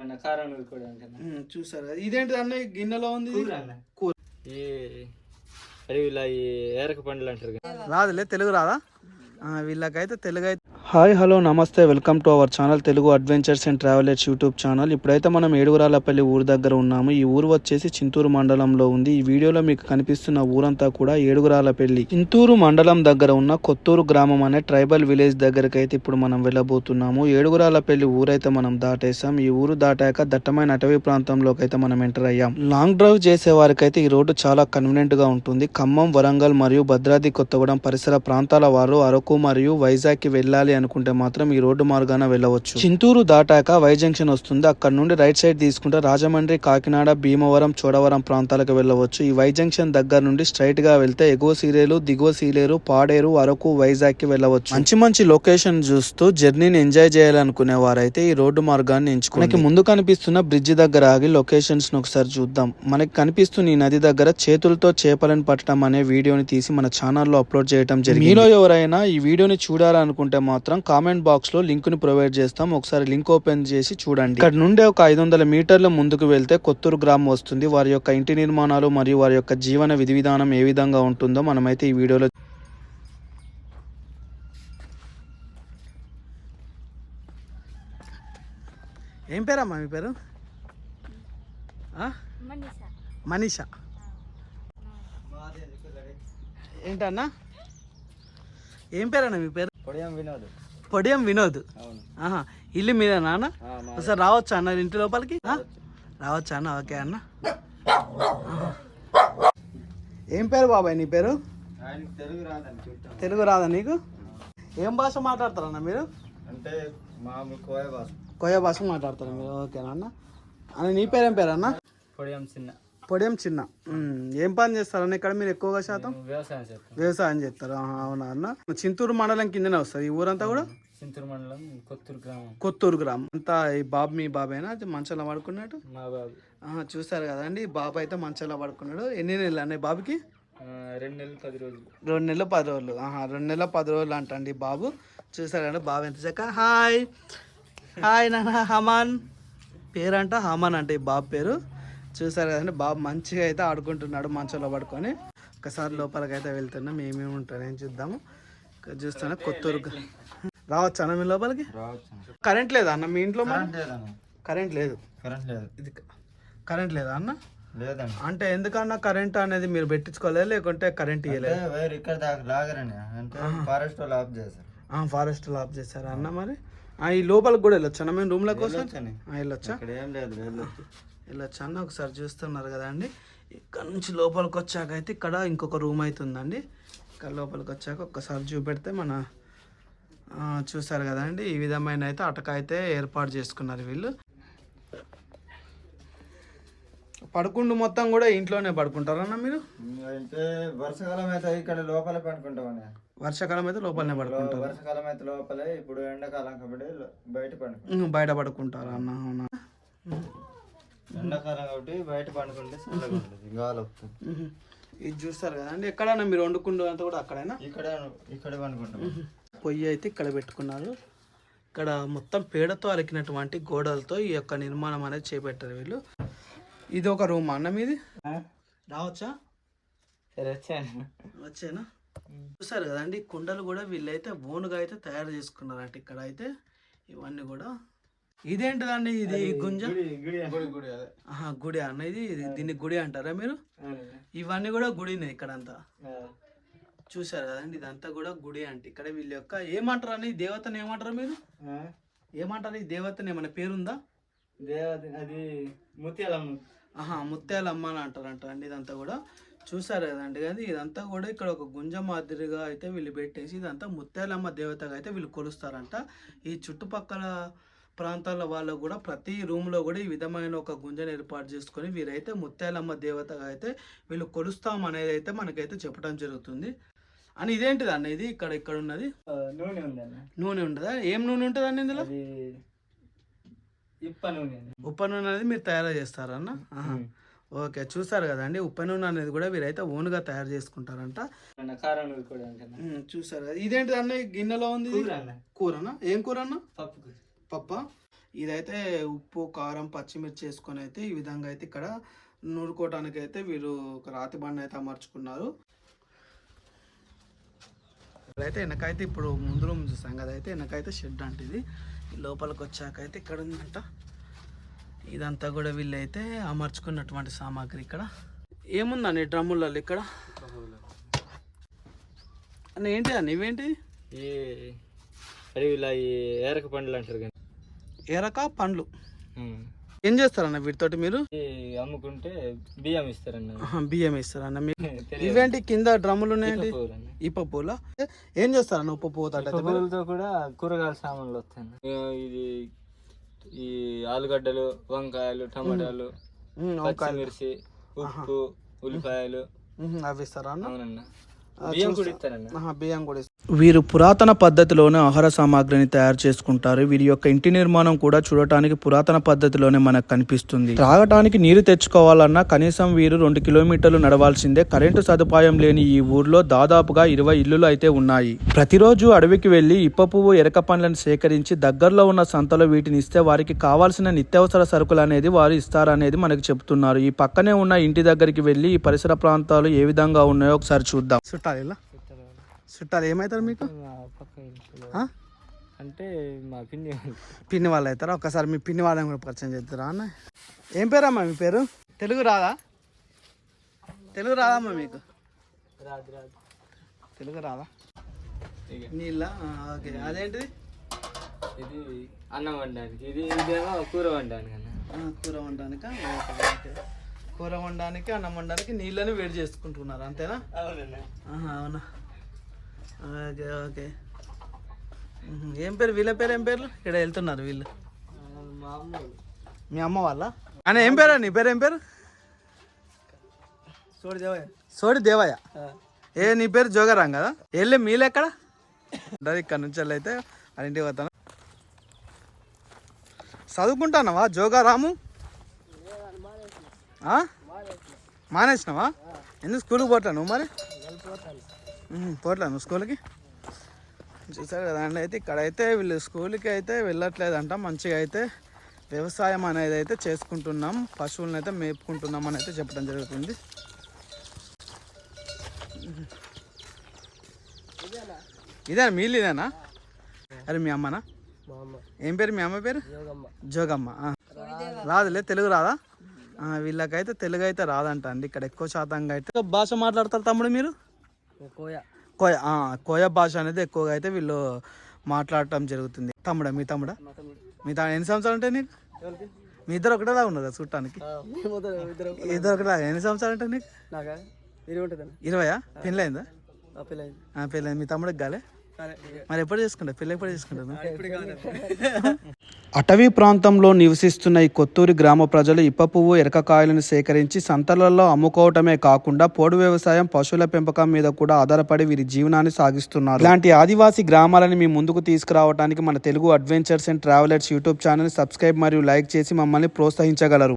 అన్న కారం చూసారు. ఇదేంటి అన్న గిన్నెలో ఉంది? కూర. అడవిలో ఈ ఏరక పండ్లు అంటారు రాదులే తెలుగు రాదా? వీళ్ళకైతే తెలుగు అయితే హాయ్ హలో నమస్తే welcome to our channel Telugu adventures and travellers YouTube channel. ఇప్పుడైతే మనం ఏడుగురాలపల్లి ఊరు దగ్గర ఉన్నాము. ఈ ఊరు వచ్చేసి చింతూరు మండలంలో ఉంది. ఈ వీడియోలో మీకు కనిపిస్తున్న ఊరంతా కూడా ఏడుగురాలపల్లి చింతూరు మండలం దగ్గర ఉన్న కొత్తూరు గ్రామం అనే ట్రైబల్ విలేజ్ దగ్గరికి అయితే ఇప్పుడు మనం వెళ్ళబోతున్నాము. ఏడుగురాలపల్లి ఊరైతే మనం దాటేసాం ఈ ఊరు దాటాక దట్టమైన అటవీ ప్రాంతంలోకి అయితే మనం ఎంటర్ అయ్యాం. లాంగ్ డ్రైవ్ చేసే వారికైతే ఈ రోడ్డు చాలా కన్వీనియంట్గా ఉంటుంది. ఖమ్మం వరంగల్ మరియు భద్రాద్రి కొత్తగూడెం పరిసర ప్రాంతాల వారు అరకు మరియు వైజాగ్కి వెళ్ళాలి అనుకుంటే మాత్రం ఈ రోడ్డు మార్గాన వెళ్ళవచ్చు. చింతూరు దాటాక వై జంక్షన్ వస్తుంది. అక్కడ నుండి రైట్ సైడ్ తీసుకుంటే రాజమండ్రి కాకినాడ భీమవరం చోడవరం ప్రాంతాలకు వెళ్ళవచ్చు. ఈ వై జంక్షన్ దగ్గర నుండి స్ట్రైట్గా వెళ్తే ఎగువ సీలేరు దిగువ సీలేరు పాడేరు అరకు వైజాగ్కి వెళ్ళవచ్చు. మంచి మంచి లొకేషన్ చూస్తూ జర్నీని ఎంజాయ్ చేయాలనుకునే వారైతే ఈ రోడ్డు మార్గాన్ని ఎంచుకుని మనకి ముందు కనిపిస్తున్న బ్రిడ్జ్ దగ్గర ఆగి లొకేషన్స్ను ఒకసారి చూద్దాం. మనకి కనిపిస్తున్న ఈ నది దగ్గర చేతులతో చేపలను పట్టడం అనే వీడియోని తీసి మన ఛానల్లో అప్లోడ్ చేయడం జరిగింది. మీలో ఎవరైనా ఈ వీడియోని చూడాలనుకుంటే మాత్రం కామెంట్ బాక్స్లో లింక్ని ప్రొవైడ్ చేస్తాం. ఒకసారి లింక్ ఓపెన్ చేసి చూడండి. ఇక్కడ నుండి ఒక ఐదు వందల మీటర్ల ముందుకు వెళ్తే కొత్తూరు గ్రామం వస్తుంది. వారి యొక్క ఇంటి నిర్మాణాలు మరియు వారి యొక్క జీవన విధి విధానం ఏ విధంగా ఉంటుందో మనమైతే ఈ వీడియోలో ఏం పేరమ్మా మీ పేరు? మనీషా. ఏంటన్నా? ఏం పేరన్నా మీ పేరు? పొడియం వినోద్. పొడియం వినోద్? ఆహా ఇల్లు మీద నాన్న? ఒకసారి రావచ్చా అన్న ఇంటి లోపలికి? రావచ్చా అన్న? ఓకే అన్న. ఏం పేరు బాబాయ్ నీ పేరు? తెలుగు రాదా నీకు? ఏం భాష మాట్లాడతారన్న మీరు? అంటే మామూలు కోయ భాష. భాష మాట్లాడతారు మీరు. ఓకేనా అన్న అన్న నీ పేరు ఏం పేరు అన్న? పొడియం చిన్న. పొడియం చిన్న. ఏం పని చేస్తారన్న ఇక్కడ మీరు ఎక్కువగా శాతం? వ్యవసాయం చేస్తాం. వ్యవసాయం చేస్తారు? అవునా అన్న? చింతూరు మండలం కిందనే వస్తుంది. ఈ ఊరంతా కూడా? చింతూరు మండలం కొత్తూరు గ్రామం. కొత్తూరు గ్రామం. అంతా ఈ బాబు మీ బాబేనా? మంచంలో పడుకున్నాడు? చూసారు కదండి బాబు అయితే మంచంలో పడుకున్నాడు. ఎన్ని నెలలు అన్న ఈ బాబుకి? రెండు నెలలు పది రోజులు. రెండు నెలలు పది రోజులు. ఆహా రెండు నెలల పది రోజులు అంటండి బాబు. చూసారు కదండి బాబు ఎంత చక్క హాయ్. హాయ్ నాన్న. హమాన్. పేరంట హమాన్ అంటే ఈ బాబు పేరు. చూసారు కదండి బాబు మంచిగా అయితే ఆడుకుంటున్నాడు మంచంలో పడుకొని. ఒకసారి లోపలికి అయితే వెళ్తున్నాం ఏమేమి ఉంటాయని చూద్దాము ఇక్కడ చూస్తున్నా కొత్తూరు రావచ్చా అన్న మీ లోపలికి? రావచ్చు కరెంట్ లేదా అన్న మీ ఇంట్లో? కరెంట్ లేదు. కరెంట్ లేదు. ఇది కరెంట్ లేదా అన్న? లేదన్న. అంటే ఎందుకన్నా కరెంట్ అనేది మీరు పెట్టించుకోలేదు లేకుంటే కరెంట్ ఇవ్వలేదు అంటే వైర్ ఇక్కడ దాకా లాగరని. అంటే ఫారెస్ట్ వాళ్ళు ఆఫ్ చేశారు. ఫారెస్ట్ ఆఫ్ చేశారా అన్న మరి? ఈ లోపలికి కూడా వెళ్ళొచ్చు? మేము రూమ్లోకి కోసం. వెళ్ళొచ్చా? ఇక్కడ ఏం లేదు వెళ్ళొచ్చు అన్న ఒకసారి చూస్తున్నారు కదండి ఇక్కడ నుంచి లోపలికి వచ్చాక అయితే ఇక్కడ ఇంకొక రూమ్ అయితే ఉందండి ఇక్కడ లోపలికి వచ్చాక ఒక్కసారి చూపెడితే మన చూసారు కదండి ఈ విధమైన అయితే అటక అయితే ఏర్పాటు చేసుకున్నారు వీళ్ళు. పడుకుండు మొత్తం కూడా ఇంట్లోనే పడుకుంటారన్న మీరు? అంటే వర్షాకాలం అయితే ఇక్కడ లోపల పండుకుంటామని వర్షాకాలం అయితే లోపలనే పడుకుంటారు. వర్షాకాలం అయితే లోపలే ఇప్పుడు ఎండాకాలం కాబట్టి బయట పండుకుంటాం ఉమ్, బయట పడుకుంటారు అన్న? అవునా? ఎండాకాలం కాబట్టి బయట పండుకుంటే చల్లగా ఉంటుంది గాలి వస్తుంది. ఉహు. ఇది చూస్తారు కదండి ఎక్కడన్నా మీరు వండుకుండు అంతా కూడా అక్కడైనా? ఇక్కడ ఇక్కడ పండుకుంటాం. పొయ్యి అయితే ఇక్కడ పెట్టుకున్నారు. ఇక్కడ మొత్తం పేడతో అలికినటువంటి గోడలతో ఈ యొక్క నిర్మాణం అనేది చేపట్టారు వీళ్ళు. ఇది ఒక రూమ్ అన్న మీది? రావచ్చా? సరే వచ్చాను వచ్చేనా? చూసారు కదండి కుండలు కూడా వీళ్ళైతే ఓనుగా అయితే తయారు చేసుకున్నారంట ఇక్కడ అయితే. ఇవన్నీ కూడా. ఇదేంటిదండి ఇది గుంజ? గుడి అన్న ఇది దీన్ని గుడి అంటారా మీరు? ఇవన్నీ కూడా గుడినే ఇక్కడంతా. చూసారు కదండి ఇదంతా కూడా గుడి అంటే. ఇక్కడ వీళ్ళ యొక్క ఏమంటారు అని ఈ దేవతను ఏమంటారు మీరు? ఏమంటారు ఈ దేవతను ఏమైనా పేరుందా? దేవత అది ముత్యాలమ్మ. ఆహా ముత్యాలమ్మ అని అంటారంట అండి ఇదంతా కూడా. చూసారు కదండి. కానీ ఇదంతా కూడా ఇక్కడ ఒక గుంజ మాదిరిగా అయితే వీళ్ళు పెట్టేసి ఇదంతా ముత్యాలమ్మ దేవతగా అయితే వీళ్ళు కొలుస్తారంట. ఈ చుట్టుపక్కల ప్రాంతాల వాళ్ళు కూడా ప్రతి రూమ్లో కూడా ఈ విధమైన ఒక గుంజను ఏర్పాటు చేసుకొని వీరైతే ముత్యాలమ్మ దేవతగా అయితే వీళ్ళు కొలుస్తాం అనేది అయితే మనకైతే చెప్పడం జరుగుతుంది. అని ఇదేంటిది అన్న? ఇది ఇక్కడ ఇక్కడ ఉన్నది. నూనె ఉందన్న నూనె ఉంటుందా ఏం నూనె ఉంటుంది అన్న ఇందులో? ఇప్ప నూనె. ఉప్ప నూనె అనేది మీరు తయారు చేస్తారన్న. ఓకే చూసారు కదండి ఉప్ప నూనె అనేది కూడా వీరైతే ఓన్గా తయారు చేసుకుంటారంట. చూసారు. ఇదేంటి అన్న గిన్నెలో ఉంది ఇది? కూర అన్న కూరనా? ఏం కూర అన్న? పప్పు ఇదైతే ఉప్పు కారం పచ్చిమిర్చి వేసుకొని అయితే ఈ విధంగా అయితే ఇక్కడ నూరుకోవటానికి అయితే వీరు ఒక రాతి బండ అయితే అమర్చుకున్నారు. ఇక్కడైతే వెనకైతే ఇప్పుడు ముందు రూమ్ చూసాం కదా అయితే వెనకైతే షెడ్ అంటే ఇది. లోపలికి వచ్చాక అయితే ఇక్కడ ఉందంట. ఇదంతా కూడా వీళ్ళైతే అమర్చుకున్నటువంటి సామాగ్రి ఇక్కడ. ఏముందండి డ్రమ్ములలో ఇక్కడ? అన్న ఏంటి అన్న ఇవేంటి? ఇలా ఈ ఏరక పండ్లు అంటారు కానీ ఎరక పండ్లు. ఏం చేస్తారన్న వీటితోటి మీరు? అమ్ముకుంటే బియ్యం ఇస్తారన్న. బియ్యం ఇస్తారన్న. మీరు. ఇవేంటి? కింద డ్రమ్ములు ఉన్నాయండి. ఇప్ప పూల ఏం చేస్తారన్న ఉప్పు పువ్వులతో కూడా కూరగాయల సామాన్లు వస్తాయి ఇది ఈ ఆలుగడ్డలు వంకాయలు టమాటాలు పచ్చిమిర్చి ఉప్పు ఉల్లిపాయలు. అవి ఇస్తారా అవునన్న. బియ్యం కూడా ఇస్తారన్న. ఆహా, బియ్యం కూడా. వీరు పురాతన పద్ధతిలోనే ఆహార సామాగ్రిని తయారు చేసుకుంటారు. వీరి యొక్క ఇంటి నిర్మాణం కూడా చూడటానికి పురాతన పద్ధతిలోనే మనకు కనిపిస్తుంది. త్రాగటానికి నీరు తెచ్చుకోవాలన్నా కనీసం వీరు రెండు కిలోమీటర్లు నడవాల్సిందే. కరెంటు సదుపాయం లేని ఈ ఊర్లో దాదాపుగా ఇరవై ఇల్లులు అయితే ఉన్నాయి. ప్రతిరోజు అడవికి వెళ్ళి ఇప్ప పువ్వు ఎరక పండ్లను సేకరించి దగ్గరలో ఉన్న సంతలో వీటిని ఇస్తే వారికి కావాల్సిన నిత్యావసర సరుకులు అనేది వారు ఇస్తారనేది మనకు చెబుతున్నారు. ఈ పక్కనే ఉన్న ఇంటి దగ్గరికి వెళ్ళి ఈ పరిసర ప్రాంతాలు ఏ విధంగా ఉన్నాయో ఒకసారి చూద్దాం. చుట్టాలు ఏమవుతారు మీకు? అంటే మా పిన్ని. పిన్ని వాళ్ళు అవుతారా? ఒకసారి మీ పిన్ని వాళ్ళని కూడా పరిచయం చేస్తారా అన్న. ఏం పేరమ్మా మీ పేరు? తెలుగు రాదా? తెలుగు రాదమ్మా మీకు? రాదు రాదు. తెలుగు రాదా? నీళ్ళ ఓకే. అదేంటిది? ఇది అన్నం వండడానికి. ఇది ఇదేమో కూర వండడానికి అన్న. కూర వండడానిక? కూర వండడానికి అన్నం వండడానికి నీళ్ళని వేడి చేసుకుంటున్నారు అంతేనా? అవునా. Okay okay. ఏం పేరు? వీళ్ళ పేరు ఏం పేర్లు? ఇక్కడ వెళ్తున్నారు వీళ్ళు. మా అమ్మ వాళ్ళ? అని ఏం పేరు? నీ పేరు ఏం పేరు? చూడు దేవయ్య. సోడి దేవయ్య. ఏ నీ పేరు? జోగరాం కదా? వెళ్ళి మీలు ఎక్కడ? ఇక్కడ నుంచి వెళ్ళి అయితే వాళ్ళ ఇంటికి పోతాను చదువుకుంటానవా జోగారాము? మానేసినావా? ఎందుకు స్కూల్కి నువ్వు మరి? ఉహు, పోట్లా నువ్వు స్కూల్కి? చూసారు కదా అండి అయితే ఇక్కడైతే వీళ్ళు స్కూల్కి అయితే వెళ్ళట్లేదంట. మంచిగా అయితే వ్యవసాయం అనేది అయితే చేసుకుంటున్నాం. పశువులను అయితే మేపుకుంటున్నాం అని అయితే చెప్పడం జరుగుతుంది. ఇదే మీలు ఇదేనా అరే మీ అమ్మనా? మా అమ్మ. ఏం పేరు? మీ అమ్మ పేరు? జోగమ్మ. రాదులే తెలుగు రాదా? వీళ్ళకైతే తెలుగు అయితే రాదంట అండి. ఇక్కడ ఎక్కువ శాతంగా అయితే ఒక భాష మాట్లాడతారు తమ్ముడు మీరు? కోయ. కోయ భాష అనేది ఎక్కువగా అయితే వీళ్ళు మాట్లాడటం జరుగుతుంది. తమ్ముడా మీ తమ్ముడా? మా తమ్ముడు. ఎన్ని సంవత్సరాలు ఉంటాయి నీకు? మీ ఇద్దరు ఒకటేలా ఉన్నారు చూడటానికి? ఇద్దరు ఒకటేలా? ఎన్ని సంవత్సరాలు ఉంటాయి నీకు? ఇరవయా? పెళ్ళైందా పెళ్ళైంది మీ తమ్ముడికి గాలే మరి ఎప్పుడు చేసుకుంటా పెళ్ళి ఎప్పుడు చేసుకుంటాను అటవీ ప్రాంతంలో నివసిస్తున్న ఈ కొత్తూరి గ్రామ ప్రజలు ఇప్ప పువ్వు ఎరకకాయలను సేకరించి సంతలలో అమ్ముకోవటమే కాకుండా పోడు వ్యవసాయం పశువుల పెంపకం మీద కూడా ఆధారపడి వీరి జీవనాన్ని సాగిస్తున్నారు. ఇలాంటి ఆదివాసీ గ్రామాలని మీ ముందుకు తీసుకురావడానికి మన Telugu adventures and travellers YouTube channel subscribe మరియు లైక్ చేసి మమ్మల్ని ప్రోత్సహించగలరు.